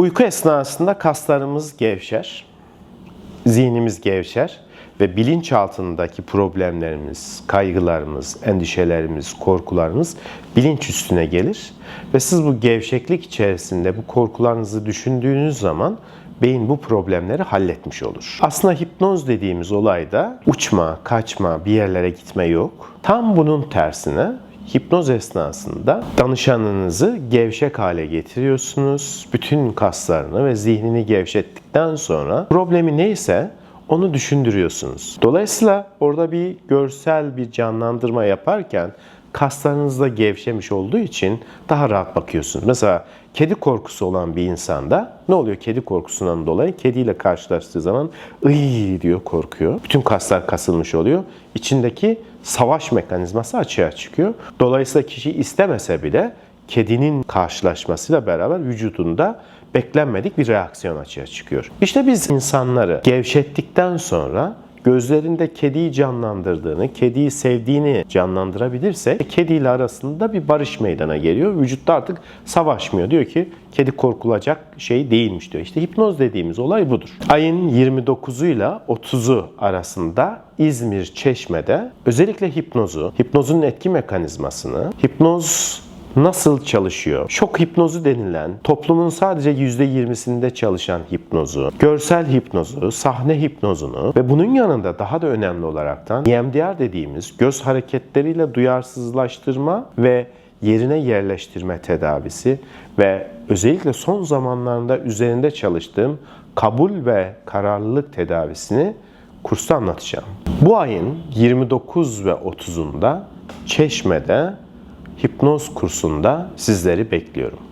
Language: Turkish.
Uyku esnasında kaslarımız gevşer, zihnimiz gevşer ve bilinçaltındaki problemlerimiz, kaygılarımız, endişelerimiz, korkularımız bilinç üstüne gelir ve siz bu gevşeklik içerisinde bu korkularınızı düşündüğünüz zaman beyin bu problemleri halletmiş olur. Aslında hipnoz dediğimiz olayda uçma, kaçma, bir yerlere gitme yok. Tam bunun tersine Hipnoz esnasında danışanınızı gevşek hale getiriyorsunuz. Bütün kaslarını ve zihnini gevşettikten sonra problemi neyse onu düşündürüyorsunuz. Dolayısıyla orada bir görsel bir canlandırma yaparken kaslarınız da gevşemiş olduğu için daha rahat bakıyorsunuz. Mesela kedi korkusu olan bir insanda ne oluyor kedi korkusundan dolayı? Kediyle karşılaştığı zaman ıy diyor korkuyor. Bütün kaslar kasılmış oluyor. İçindeki savaş mekanizması açığa çıkıyor. Dolayısıyla kişi istemese bile kedinin karşılaşmasıyla beraber vücudunda beklenmedik bir reaksiyon açığa çıkıyor. İşte biz insanları gevşettikten sonra gözlerinde kediyi canlandırdığını, kediyi sevdiğini canlandırabilirsek kediyle arasında bir barış meydana geliyor. Vücutta artık savaşmıyor. Diyor ki kedi korkulacak şey değilmiş diyor. İşte hipnoz dediğimiz olay budur. Ayın 29'u ile 30'u arasında İzmir Çeşme'de özellikle hipnozu, hipnozun etki mekanizmasını, hipnoz nasıl çalışıyor? Şok hipnozu denilen toplumun sadece %20'sinde çalışan hipnozu, görsel hipnozu, sahne hipnozunu ve bunun yanında daha da önemli olaraktan EMDR dediğimiz göz hareketleriyle duyarsızlaştırma ve yerine yerleştirme tedavisi ve özellikle son zamanlarında üzerinde çalıştığım kabul ve kararlılık tedavisini kursta anlatacağım. Bu ayın 29 ve 30'unda Çeşme'de hipnoz kursunda sizleri bekliyorum.